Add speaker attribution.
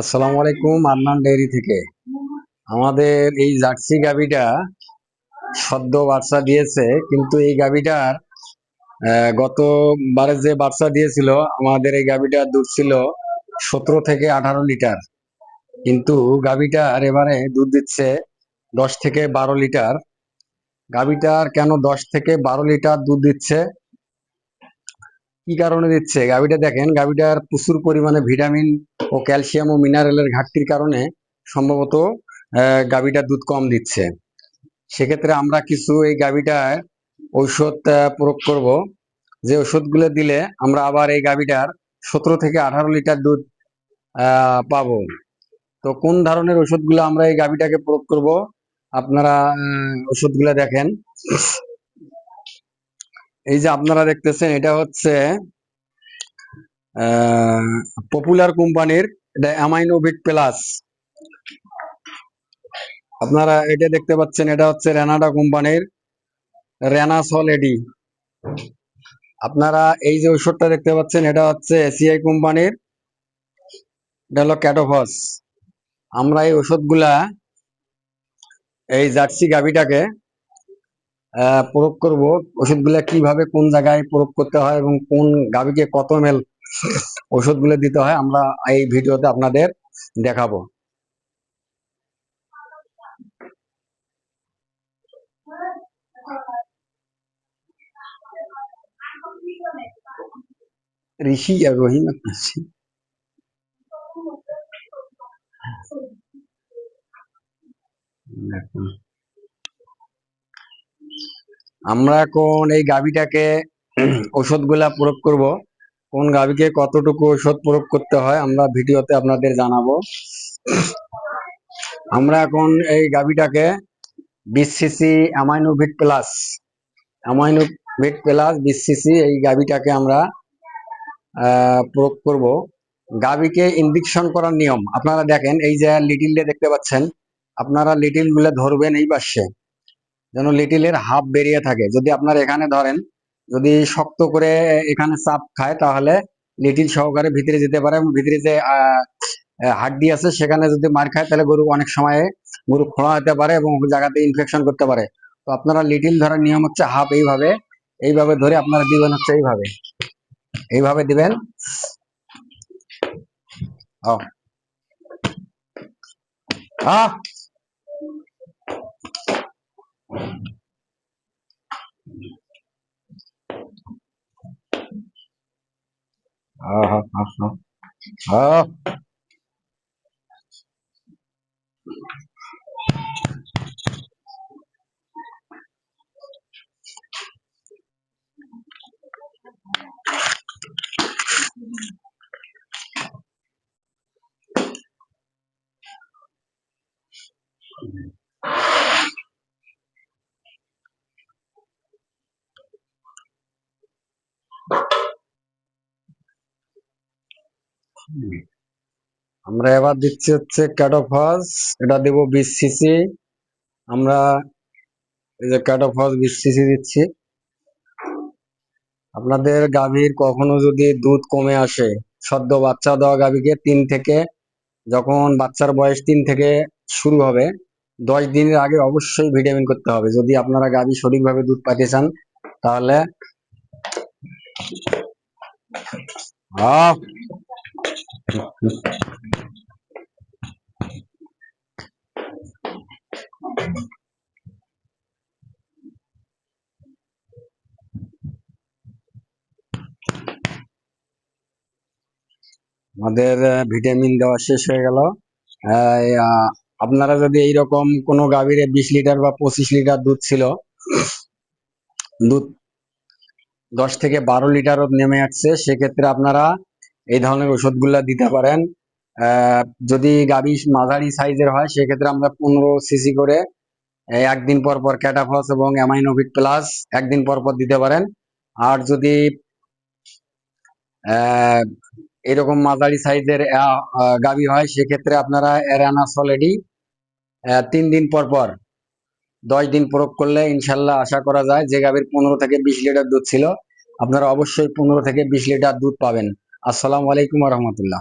Speaker 1: আসসালামু আলাইকুম আন্নান ডেয়ারি থেকে। আমাদের এই জার্সি গাভিটা সদ্য বাচ্চা দিয়েছে, কিন্তু এই গাভিটার গতবারে যে বাচ্চা দিয়েছিল, আমাদের এই গাভিটার দুধ ছিল সতেরো থেকে আঠারো লিটার। কিন্তু গাভিটার এবারে দুধ দিচ্ছে দশ থেকে বারো লিটার। গাভিটার কেন দশ থেকে বারো লিটার দুধ দিচ্ছে? কি কারণে দিচ্ছে? গাভীটা দেখেন, গাভীটার প্রচুর পরিমাণে ভিটামিন ও ক্যালসিয়াম ও মিনারেলের ঘাটতির কারণে সম্ভবত গাভিটার দুধ কম দিচ্ছে। সেক্ষেত্রে আমরা কিছু এই গাভিটার ঔষধ প্রয়োগ করব। যে ওষুধগুলো দিলে আমরা আবার এই গাভীটার সতেরো থেকে আঠারো লিটার দুধ পাবো। তো কোন ধরনের ওষুধগুলো আমরা এই গাভীটাকে প্রয়োগ করব? আপনারা ওষুধগুলো দেখেন। এই যে আপনারা দেখতেছেন, এটা হচ্ছে পপুলার কোম্পানির এটা অ্যামাইনোভিট প্লাস আপনারা এটা দেখতে পাচ্ছেন, এটা হচ্ছে রেনাডা কোম্পানির রেনাসল এডি আপনারা এই যে ওষুধটা দেখতে পাচ্ছেন, এটা হচ্ছে এসিআই কোম্পানির এটা হলো ক্যাটোফস আমরা এই ওষুধগুলা এই জার্সি গাভিটাকে প্রয়োগ করব। ওষুধগুলা কীভাবে, কোন জায়গায় প্রয়োগ করতে হয় এবং কোন গাভীকে কত এমএল ওষুধগুলো দিতে হয়, আমরা এই ভিডিওতে আপনাদের দেখাবো। ঋষি আর রহিম আসছে আমরা এখন এই গাভিটাকে ওষুধগুলা প্রয়োগ করব। কোন গাভিকে কতটুকু ওষুধ প্রয়োগ করতে হয় আমরা ভিডিওতে আপনাদের জানাব। আমরা এখন এই গাভিটাকে বিশ CC Aminovit plus Aminovit plus বিশ সিসি এই গাভিটাকে আমরা প্রয়োগ করব। গাভিকে ইনজেকশন করার নিয়ম, আপনারা দেখেন, এই যে লিটিলটা দেখতে পাচ্ছেন, আপনারা লিটিলগুলো ধরবেন এই পাশে। যেন লিটিলের হাফ বেরিয়ে থাকে। যদি আপনারা এখানে ধরেন যদি শক্ত করে এখানে চাপ খায় তাহলে লিটিল সহকারে ভিতরে যেতে পারে এবং ভিতরে যে আহ, আহ, হাড্ডি আছে সেখানে যদি মার খায় তাহলে গরু অনেক সময় গরু খোঁড়া হতে পারে এবং জায়গাতে ইনফেকশন করতে পারে। তো আপনারা লিটিল ধরার নিয়ম হচ্ছে হাফ এইভাবে এইভাবে ধরে আপনারা দিবেন হচ্ছে এইভাবে। এইভাবে দিবেন। ও আহ আহ আহ আহ আহ আমরা এবার দিচ্ছি হচ্ছে ক্যাটোফস এটা দেব বিশ সিসি আমরা এই যে ক্যাটোফস বিশ সিসি দিচ্ছি। আপনাদের গাভীর কখনো যদি দুধ কমে আসে, সদ্য বাচ্চা দেওয়া গাভীকে তিন থেকে, যখন বাচ্চার বয়স তিন থেকে শুরু হবে, দশ দিনের আগে অবশ্যই ভিটামিন করতে হবে। যদি আপনারা গাভী সঠিকভাবে দুধ পাইতে চান, তাহলে আহ! আমাদের ভিটামিন দেওয়া শেষ হয়ে গেল। আপনারা যদি এইরকম কোনো গাভীরে বিশ লিটার বা পঁচিশ লিটার দুধ ছিল, দুধ দশ থেকে বারো লিটারও নেমে আসছে, সেক্ষেত্রে আপনারা এই ধরনের ওষুধগুলা দিতে পারেন। যদি গাভী মাঝারি সাইজের হয়, সেক্ষেত্রে আমরা পনেরো সিসি করে একদিন পর পর ক্যাটাফস এবং অ্যামাইনোভিট প্লাস একদিন পর পর দিতে পারেন। আর যদি এরকম মাঝারি সাইজের গাবি হয়, সেক্ষেত্রে আপনারা এরানা সলেডি তিন দিন পর পর, দশ দিন প্রয়োগ করলে ইনশাল্লাহ আশা করা যায় যে গাভীর পনেরো থেকে বিশ লিটার দুধ ছিল। আপনারা অবশ্যই পনেরো থেকে বিশ লিটার দুধ পাবেন। আসসালামু আলাইকুম রহমতুল্লাহ।